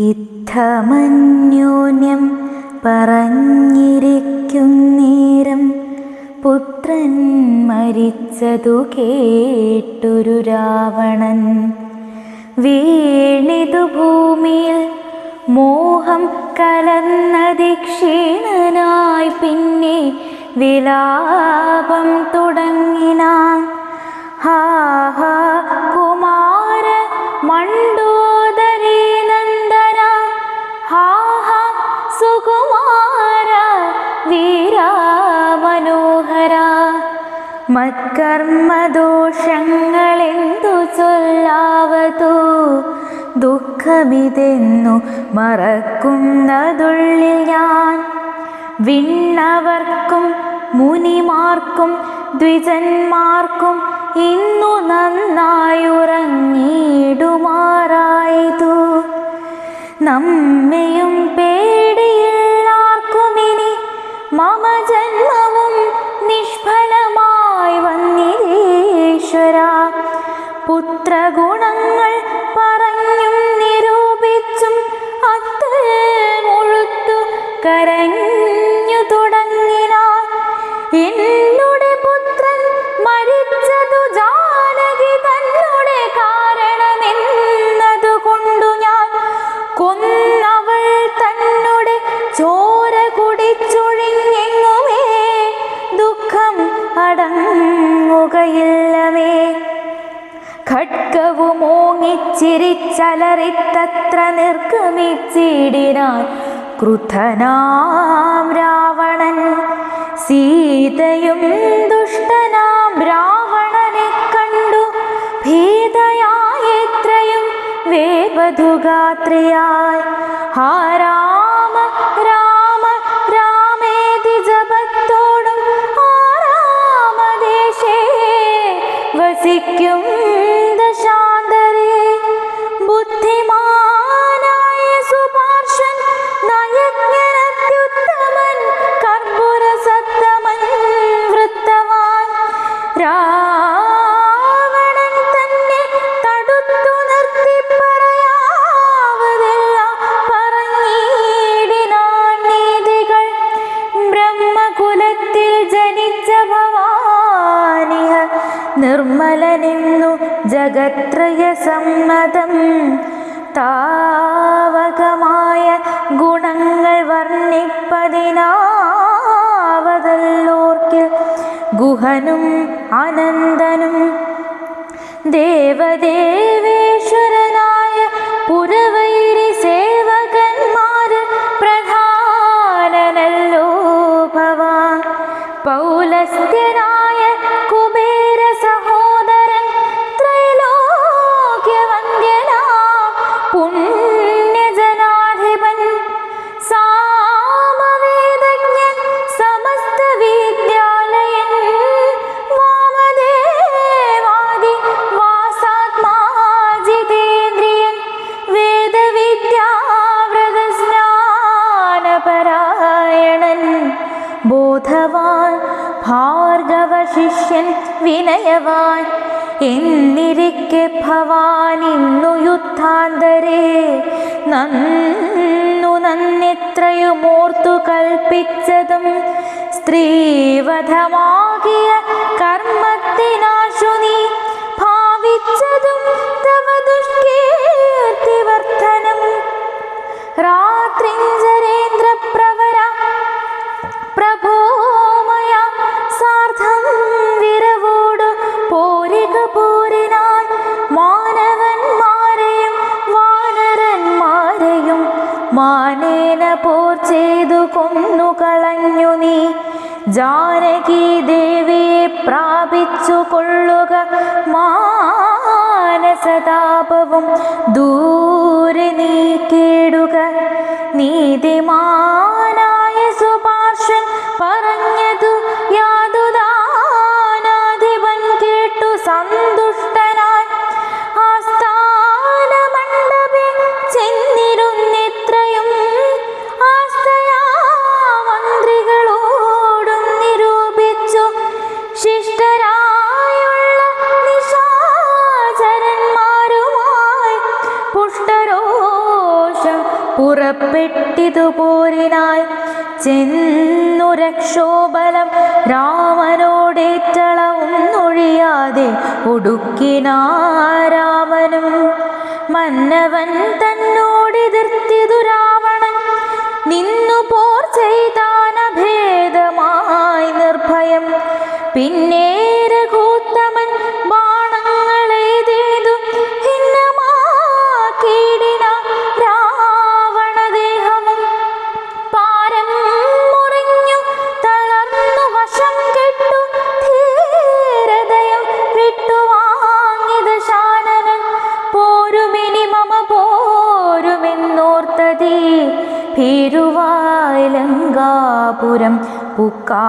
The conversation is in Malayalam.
ഇത്തമന്യോന്യം പറഞ്ഞിരിക്കും നേരം പുത്രൻ മരിച്ചതു കേട്ടൊരു രാവണൻ. വീണിതു ഭൂമിയിൽ മോഹം കലന്നതിക്ഷീണനായി പിന്നെ വിലാപം തുടങ്ങിനാൻ. ഹാ ഹാ സുകുമാര വീരാ മനോഹര. മത്കർമ്മദോഷങ്ങളെന്തു ചൊല്ലാവതു? ദുഃഖമിതെന്നു മറക്കുന്നതുള്ളിൽ ഞാൻ. വിണ്ണവർക്കും മുനിമാർക്കും ദ്വിജന്മാർക്കും ഇന്നു നന്നായുറങ്ങിയിടുമാറായതു നമ്മയും പേടിയില്ലാർക്കുമിനി കരഞ്ഞു തുടങ്ങിനാൻ എന്നുടെ പുത്രൻ മരിച്ചതു ജാനകി തന്നുടെ കാരണമെന്നതു കൊണ്ടു ഞാൻ കൊന്നവൾ തന്നുടെ ചോര കുടിച്ചൊഴിഞ്ഞെങ്ങുമേ? ദുഃഖം അടങ്ങുകയില്ലവേ ഖഡ്ഗവും ഓങ്ങിച്ചിരിച്ചലറിത്തത്ര നിർഗമിച്ചിടിനാൻ ക്രുധനാം രാവണൻ സീതയും ദുഷ്ടനാം രാവണനെ കണ്ടു ഭീതയായെത്രയും വേപതുഗാത്രിയായി ഹാ രാവണൻ തന്നെ തടുത്തു നിർത്തി പറയാവതെല്ലാം പറഞ്ഞിടിനാൻ നീതികൾ. ബ്രഹ്മകുലത്തിൽ ജനിച്ച ഭവാനിഹ നിർമ്മലനെന്നു ജഗത്രയ സമ്മതം താവകമായ ദേവദേവേശ്വരനായ പുരവൈരി സേവകന്മാര് പ്രധാനനല്ലോ ഭവാൻ പൗലസ്ത്യനായ ബോധവാൻ ഭാർഗവശിഷ്യൻ വിനയവാൻ എന്നിരിക്കെ ഭവാൻ ഇന്നു യുദ്ധാന്തരേ. നന്നു നന്നെത്രയുമോർത്തു കൽപ്പിച്ചതും സ്ത്രീവധമാകിയ കർമ്മത്തിനാശു നീ ഭാവിച്ചതും തവ ദുഷ്കീർത്തിവർദ്ധനം രാത്രിഞ്ചരേന്ദ്രപ്രവര മാനേന പോർ ചെയ്തു കൊന്നുകളഞ്ഞു നീ. ജാനകി ദേവിയെ പ്രാപിച്ചു കൊള്ളുക മാനസതാപവും ദൂരെ നീ കേടുക. നീതിമാനായ നിശാചരന്മാരുമായി പുഷ്ടരോഷം പുറപ്പെട്ടിതു ചെന്നു രക്ഷോബലം രാമനോടേറ്റളവും ഒഴിയാതെ ഒടുക്കിനാരാമനും മന്നവൻ തന്നോടെതിർത്തിതു രാവണൻ. നിന്നു പോർ ചെയ്താനഭേദമായി നിർഭയം. പിന്നെ പുരം പുക്കാനന്തരം